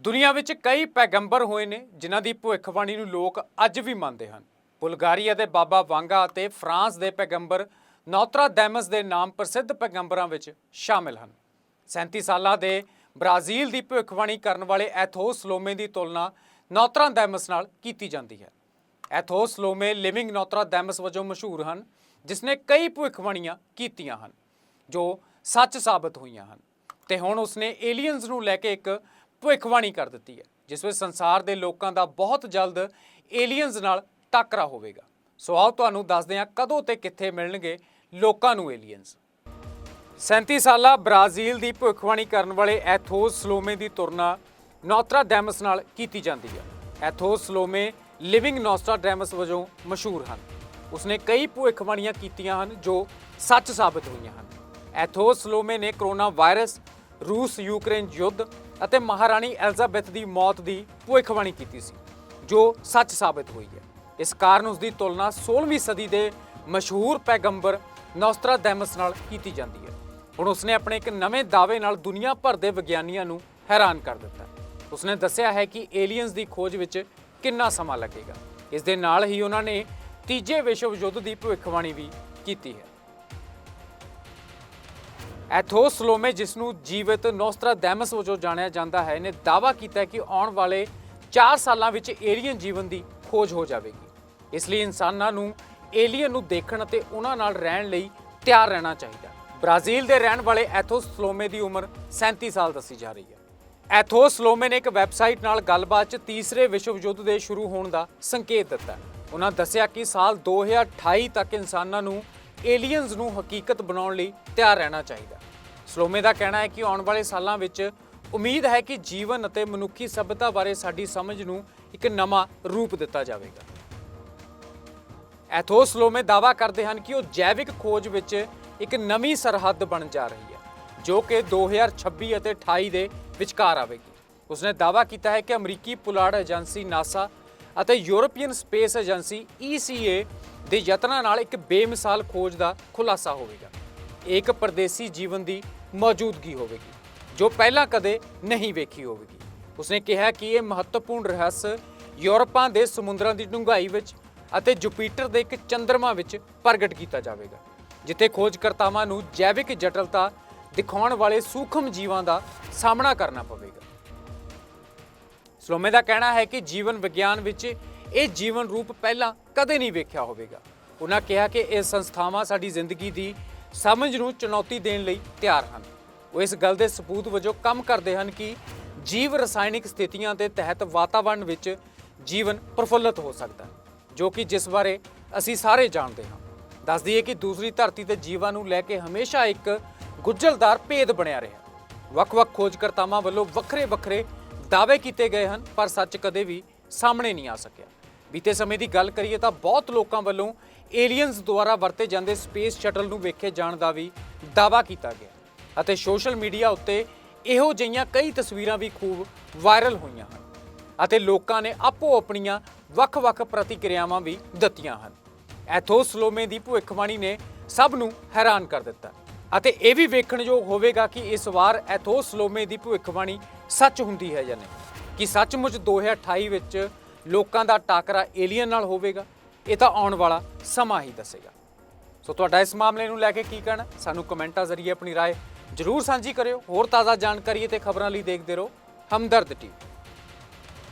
ਦੁਨੀਆ ਵਿੱਚ ਕਈ ਪੈਗੰਬਰ ਹੋਏ ਨੇ ਜਿਨ੍ਹਾਂ ਦੀ ਭਵਿੱਖਬਾਣੀ ਨੂੰ ਲੋਕ ਅੱਜ ਵੀ ਮੰਨਦੇ ਹਨ। ਬੁਲਗਾਰੀਆ ਦੇ ਬਾਬਾ ਵਾਂਗਾ ਅਤੇ ਫਰਾਂਸ ਦੇ ਪੈਗੰਬਰ ਨੌਤਰਾ ਨੌਤਰਾਦੈਮਸ ਦੇ ਨਾਮ ਪ੍ਰਸਿੱਧ ਪੈਗੰਬਰਾਂ ਵਿੱਚ ਸ਼ਾਮਿਲ ਹਨ। 37 ਸਾਲਾਂ ਦੇ ਬ੍ਰਾਜ਼ੀਲ ਦੀ ਭਵਿੱਖਬਾਣੀ ਕਰਨ ਵਾਲੇ ਐਥੋਸ ਲੋਮੇ ਦੀ ਤੁਲਨਾ ਨੌਤਰਾ ਨੌਤਰਾਦੈਮਸ ਨਾਲ ਕੀਤੀ ਜਾਂਦੀ ਹੈ। ਐਥੋਸ ਲੋਮੇ ਲਿਵਿੰਗ ਨੌਤਰਾਦੈਮਸ ਵਜੋਂ ਮਸ਼ਹੂਰ ਹਨ, ਜਿਸਨੇ ਕਈ ਭਵਿੱਖਬਾਣੀਆਂ ਕੀਤੀਆਂ ਹਨ, ਜੋ ਸੱਚ ਸਾਬਤ ਹੋਈਆਂ ਹਨ। ਤੇ ਹੁਣ ਉਸਨੇ ਏਲੀਅਨਸ ਨੂੰ ਲੈ ਕੇ ਇੱਕ ਭਵਿੱਖਬਾਣੀ ਕਰ ਦਿੱਤੀ ਹੈ, ਜਿਸ ਵਿੱਚ ਸੰਸਾਰ ਦੇ ਲੋਕਾਂ ਦਾ ਬਹੁਤ ਜਲਦ ਏਲੀਅਨਸ ਨਾਲ ਟਾਕਰਾ ਹੋਵੇਗਾ। ਸੋ ਆਓ ਤੁਹਾਨੂੰ ਦੱਸਦੇ ਹਾਂ ਕਦੋਂ ਤੇ ਕਿੱਥੇ ਮਿਲਣਗੇ ਲੋਕਾਂ ਨੂੰ ਏਲੀਅਨਸ 37 ਸਾਲਾ ਬ੍ਰਾਜ਼ੀਲ ਦੀ ਭਵਿੱਖਬਾਣੀ ਕਰਨ ਵਾਲੇ ਐਥੋਸ ਸਲੋਮੇ ਦੀ ਤੁਲਨਾ ਨੌਤਰਾਡੈਮਸ ਨਾਲ ਕੀਤੀ ਜਾਂਦੀ ਹੈ। ਐਥੋਸ ਸਲੋਮੇ ਲਿਵਿੰਗ ਨੌਸਟਰਾਡੈਮਸ ਵਜੋਂ ਮਸ਼ਹੂਰ ਹਨ। ਉਸਨੇ ਕਈ ਭਵਿੱਖਬਾਣੀਆਂ ਕੀਤੀਆਂ ਹਨ ਜੋ ਸੱਚ ਸਾਬਤ ਹੋਈਆਂ ਹਨ। ਐਥੋਸ ਸਲੋਮੇ ਨੇ ਕਰੋਨਾ ਵਾਇਰਸ ਰੂਸ ਯੂਕਰੇਨ ਯੁੱਧ ਅਤੇ ਮਹਾਰਾਣੀ ਐਲਿਜ਼ਾਬੈਥ ਦੀ ਮੌਤ ਦੀ ਭਵਿੱਖਬਾਣੀ ਕੀਤੀ ਸੀ, ਜੋ ਸੱਚ ਸਾਬਤ ਹੋਈ ਹੈ। ਇਸ ਕਾਰਨ ਉਸ ਦੀ ਤੁਲਨਾ 16ਵੀਂ ਸਦੀ ਦੇ ਮਸ਼ਹੂਰ ਪੈਗੰਬਰ ਨੌਸਟਰਾਡੈਮਸ ਨਾਲ ਕੀਤੀ ਜਾਂਦੀ ਹੈ। ਹੁਣ ਉਸਨੇ ਆਪਣੇ ਇੱਕ ਨਵੇਂ ਦਾਅਵੇ ਨਾਲ ਦੁਨੀਆ ਭਰ ਦੇ ਵਿਗਿਆਨੀਆਂ ਨੂੰ ਹੈਰਾਨ ਕਰ ਦਿੱਤਾ। ਉਸਨੇ ਦੱਸਿਆ ਹੈ ਕਿ ਏਲੀਅਨਸ ਦੀ ਖੋਜ ਵਿੱਚ ਕਿੰਨਾ ਸਮਾਂ ਲੱਗੇਗਾ। ਇਸ ਦੇ ਨਾਲ ਹੀ ਉਹਨਾਂ ਨੇ ਤੀਜੇ ਵਿਸ਼ਵ ਯੁੱਧ ਦੀ ਭਵਿੱਖਬਾਣੀ ਵੀ ਕੀਤੀ ਹੈ। ਐਥੋਸ ਸਲੋਮੇ ਜਿਸ ਨੂੰ ਜੀਵਿਤ ਨੋਸਟਰਾਡੈਮਸ ਵਜੋਂ ਜਾਣਿਆ ਜਾਂਦਾ ਹੈ, ਨੇ ਦਾਅਵਾ ਕੀਤਾ ਹੈ ਕਿ ਆਉਣ ਵਾਲੇ 4 ਸਾਲਾਂ ਵਿੱਚ ਏਲੀਅਨ ਜੀਵਨ ਦੀ ਖੋਜ ਹੋ ਜਾਵੇਗੀ। ਇਸ ਲਈ ਇਨਸਾਨਾਂ ਨੂੰ ਏਲੀਅਨ ਨੂੰ ਦੇਖਣ ਅਤੇ ਉਹਨਾਂ ਨਾਲ ਰਹਿਣ ਲਈ ਤਿਆਰ ਰਹਿਣਾ ਚਾਹੀਦਾ। ਬ੍ਰਾਜ਼ੀਲ ਦੇ ਰਹਿਣ ਵਾਲੇ ਐਥੋਸ ਸਲੋਮੇ ਦੀ ਉਮਰ 37 ਸਾਲ ਦੱਸੀ ਜਾ ਰਹੀ ਹੈ। ਐਥੋਸ ਸਲੋਮੇ ਨੇ ਇੱਕ ਵੈਬਸਾਈਟ ਨਾਲ ਗੱਲਬਾਤ 'ਚ ਤੀਸਰੇ ਵਿਸ਼ਵ ਯੁੱਧ ਦੇ ਸ਼ੁਰੂ ਹੋਣ ਦਾ ਸੰਕੇਤ ਦਿੱਤਾ। ਉਹਨਾਂ ਦੱਸਿਆ ਕਿ ਸਾਲ 2028 ਤੱਕ ਇਨਸਾਨਾਂ ਨੂੰ ਏਲੀਅਨਸ ਨੂੰ ਹਕੀਕਤ ਬਣਾਉਣ ਲਈ ਤਿਆਰ ਰਹਿਣਾ ਚਾਹੀਦਾ ਸਲੋਮੇ ਦਾ ਕਹਿਣਾ ਹੈ ਕਿ ਆਉਣ ਵਾਲੇ ਸਾਲਾਂ ਵਿੱਚ ਉਮੀਦ ਹੈ ਕਿ ਜੀਵਨ ਅਤੇ ਮਨੁੱਖੀ ਸਭਿਅਤਾ ਬਾਰੇ ਸਾਡੀ ਸਮਝ ਨੂੰ ਇੱਕ ਨਵਾਂ ਰੂਪ ਦਿੱਤਾ ਜਾਵੇਗਾ। ਐਥੋਸ ਸਲੋਮੇ ਦਾਅਵਾ ਕਰਦੇ ਹਨ ਕਿ ਉਹ ਜੈਵਿਕ ਖੋਜ ਵਿੱਚ ਇੱਕ ਨਵੀਂ ਸਰਹੱਦ ਬਣ ਜਾ ਰਹੀ ਹੈ, ਜੋ ਕਿ 2026 ਅਤੇ 28 ਦੇ ਵਿਚਕਾਰ ਆਵੇਗੀ। ਉਸਨੇ ਦਾਅਵਾ ਕੀਤਾ ਹੈ ਕਿ ਅਮਰੀਕੀ ਪੁਲਾੜ ਏਜੰਸੀ ਨਾਸਾ ਅਤੇ ਯੂਰਪੀਅਨ ਸਪੇਸ ਏਜੰਸੀ ECA ਦੇ ਯਤਨਾਂ ਨਾਲ ਇੱਕ ਬੇਮਿਸਾਲ ਖੋਜ ਦਾ ਖੁਲਾਸਾ ਹੋਵੇਗਾ। ਇੱਕ ਪਰਦੇਸੀ ਜੀਵਨ ਦੀ ਮੌਜੂਦਗੀ ਹੋਵੇਗੀ, ਜੋ ਪਹਿਲਾਂ ਕਦੇ ਨਹੀਂ ਵੇਖੀ ਹੋਵੇਗੀ। ਉਸਨੇ ਕਿਹਾ ਕਿ ਇਹ ਮਹੱਤਵਪੂਰਨ ਰਹੱਸ ਯੂਰਪਾਂ ਦੇ ਸਮੁੰਦਰਾਂ ਦੀ ਡੂੰਘਾਈ ਵਿੱਚ ਅਤੇ ਜੁਪੀਟਰ ਦੇ ਇੱਕ ਚੰਦਰਮਾ ਵਿੱਚ ਪ੍ਰਗਟ ਕੀਤਾ ਜਾਵੇਗਾ, ਜਿੱਥੇ ਖੋਜਕਰਤਾਵਾਂ ਨੂੰ ਜੈਵਿਕ ਜਟਲਤਾ ਦਿਖਾਉਣ ਵਾਲੇ ਸੂਖਮ ਜੀਵਾਂ ਦਾ ਸਾਹਮਣਾ ਕਰਨਾ ਪਵੇਗਾ। ਸਲੋਮੇ ਦਾ ਕਹਿਣਾ ਹੈ ਕਿ ਜੀਵਨ ਵਿਗਿਆਨ ਵਿੱਚ ਇਹ ਜੀਵਨ ਰੂਪ ਪਹਿਲਾਂ ਕਦੇ ਨਹੀਂ ਵੇਖਿਆ ਹੋਵੇਗਾ। ਉਹਨਾਂ ਕਿਹਾ ਕਿ ਇਹ ਸੰਸਥਾਵਾਂ ਸਾਡੀ ਜ਼ਿੰਦਗੀ ਦੀ ਸਮਝ ਨੂੰ ਚੁਣੌਤੀ ਦੇਣ ਲਈ ਤਿਆਰ ਹਨ। ਉਹ ਇਸ ਗੱਲ ਦੇ ਸਬੂਤ ਵਜੋਂ ਕੰਮ ਕਰਦੇ ਹਨ ਕਿ ਜੀਵ ਰਸਾਇਣਿਕ ਸਥਿਤੀਆਂ ਦੇ ਤਹਿਤ ਵਾਤਾਵਰਣ ਵਿੱਚ ਜੀਵਨ ਪ੍ਰਫੁੱਲਤ ਹੋ ਸਕਦਾ ਹੈ, ਜੋ ਕਿ ਜਿਸ ਬਾਰੇ ਅਸੀਂ ਸਾਰੇ ਜਾਣਦੇ ਹਾਂ। ਦੱਸ ਦਈਏ ਕਿ ਦੂਸਰੀ ਧਰਤੀ ਤੇ ਜੀਵਾਂ ਨੂੰ ਲੈ ਕੇ ਹਮੇਸ਼ਾ ਇੱਕ ਗੁੰਝਲਦਾਰ ਭੇਦ ਬਣਿਆ ਰਿਹਾ। ਵੱਖ-ਵੱਖ ਖੋਜਕਰਤਾਵਾਂ ਵੱਲੋਂ ਵੱਖਰੇ-ਵੱਖਰੇ ਦਾਅਵੇ ਕੀਤੇ ਗਏ ਹਨ, ਪਰ ਸੱਚ ਕਦੇ ਵੀ ਸਾਹਮਣੇ ਨਹੀਂ ਆ ਸਕਿਆ। ਬੀਤੇ ਸਮੇਂ ਦੀ ਗੱਲ ਕਰੀਏ ਤਾਂ ਬਹੁਤ ਲੋਕਾਂ ਵੱਲੋਂ ਏਲੀਅਨਸ ਦੁਆਰਾ ਵਰਤੇ ਜਾਂਦੇ ਸਪੇਸ ਸ਼ਟਲ ਨੂੰ ਵੇਖੇ ਜਾਣ ਦਾ ਵੀ ਦਾਅਵਾ ਕੀਤਾ ਗਿਆ ਅਤੇ ਸੋਸ਼ਲ ਮੀਡੀਆ ਉੱਤੇ ਇਹੋ ਜਿਹੀਆਂ ਕਈ ਤਸਵੀਰਾਂ ਵੀ ਖੂਬ ਵਾਇਰਲ ਹੋਈਆਂ ਹਨ ਅਤੇ ਲੋਕਾਂ ਨੇ ਆਪੋ ਆਪਣੀਆਂ ਵੱਖ-ਵੱਖ ਪ੍ਰਤੀਕਿਰਿਆਵਾਂ ਵੀ ਦਿੱਤੀਆਂ ਹਨ। ਐਥੋਸ ਸਲੋਮੇ ਦੀ ਭਵਿੱਖਬਾਣੀ ਨੇ ਸਭ ਨੂੰ ਹੈਰਾਨ ਕਰ ਦਿੱਤਾ ਅਤੇ ਇਹ ਵੀ ਵੇਖਣਯੋਗ ਹੋਵੇਗਾ ਕਿ ਇਸ ਵਾਰ ਐਥੋਸ ਸਲੋਮੇ ਦੀ ਭਵਿੱਖਬਾਣੀ ਸੱਚ ਹੁੰਦੀ ਹੈ ਜਾਂ ਨਹੀਂ। ਕਿ ਸੱਚਮੁੱਚ 2028 ਵਿੱਚ ਲੋਕਾਂ ਦਾ ਟਾਕਰਾ ਏਲੀਅਨ ਨਾਲ ਹੋਵੇਗਾ ਇਹ ਤਾਂ ਆਉਣ ਵਾਲਾ ਸਮਾਂ ਹੀ ਦੱਸੇਗਾ ਸੋ ਤੁਹਾਡਾ ਇਸ ਮਾਮਲੇ ਨੂੰ ਲੈ ਕੇ ਕੀ ਕਹਿਣਾ ਸਾਨੂੰ ਕਮੈਂਟਾਂ ਜ਼ਰੀਏ ਆਪਣੀ رائے ਜਰੂਰ ਸਾਂਝੀ ਕਰਿਓ ਹੋਰ ਤਾਜ਼ਾ ਜਾਣਕਾਰੀ ਅਤੇ ਖਬਰਾਂ ਲਈ ਦੇਖਦੇ ਰਹੋ ਹਮਦਰਦ ਟੀਵੀ